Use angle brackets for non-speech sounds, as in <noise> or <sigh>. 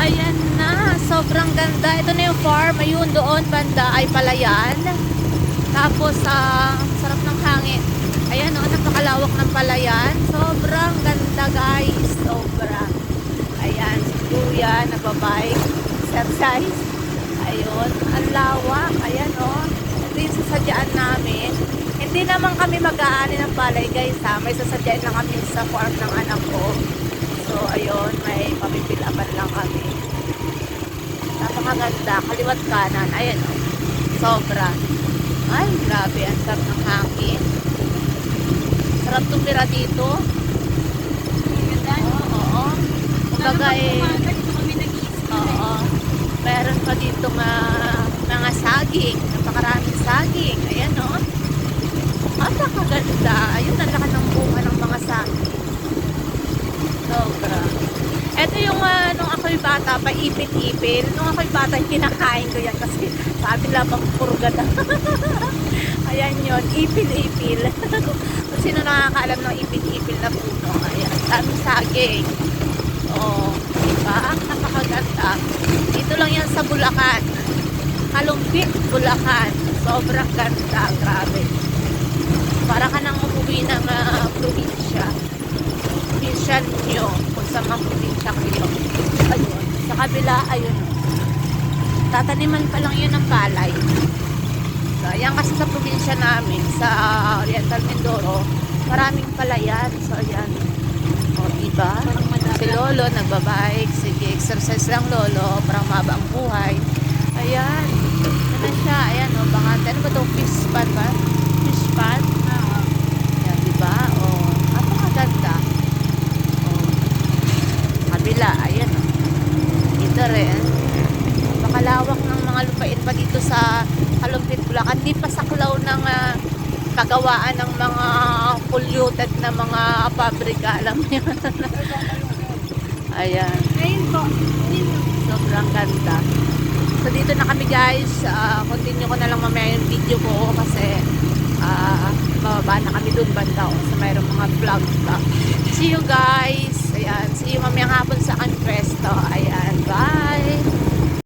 Ayan na, sobrang ganda. Ito na yung farm. Ayun, doon banda ay palayan. Tapos, ah, sarap ng hangin. Ayan, oh, napakalawak ng palayan. Sobrang ganda, guys. Sobra. Ayan, si Kuya, nagbabike. Exercise. Ayun, ang lawak. Ayan, oh. Ito yung sasadyaan namin. Hindi naman kami mag-aani ng palay, guys, ha. May sasadyaan lang kami sa farm ng anak ko. So, ayun, may papipilaban lang kami. Napakaganda. Kaliwat kanan. Ayan, oh. Sobra. Ay, grabe. Ang sarap ng hangin. Sarap tumira dito. Oo, oo. Kumbaga eh, oo. Meron pa dito nga mga saging. Napakaraming saging. Ayan, oh. Napakaganda. Ayun, ang laki ng bunga ng mga saging. Sobra. Ito yung ah, nung ako'y bata, paipit-ipil. Nung ako'y bata, kinakain ko yan kasi sabi lamang purga na. <laughs> Ayan yun, ipil-ipil. <laughs> Kung sino nakakaalam ng ipil-ipil na puno. Ayan, dami saging. Oo, diba? Napakaganda. Dito lang yan sa Bulacan. Kalumpit, Bulacan. Sobrang ganda, grabe. Para ka nang umuwi ng ah, probinsya probinsya nyo kung sa mga probinsya kayo. Kabila, ayun. Tataniman pa lang yun ng palay. So, ayan kasi sa probinsya namin, sa Oriental Mindoro, maraming palayan. So, ayan. O, diba? Si Lolo, nagbabike. Sige, exercise lang, Lolo. Parang maba ang buhay. Ayan. Ano siya? Ayan, o. Bangante. Ano ba ito? Fish pan ba? Fish pan? Ayan, diba? O, napakaganda. O, kabila, ayan o. Dito rin. Napakalawak ng mga lupain pa dito sa Kalumpit, Bulacan. Di pa saklaw ng ah, kagawaan ng mga polluted na mga pabrika. Alam mo yun? <laughs> ayan. Ayun po. Sobrang ganda. So dito na kami guys. Ah, continue ko na lang mamaya yung video ko kasi ah bababa na kami dun banda o sa mayroong mga vlog pa. See you guys. Ayan.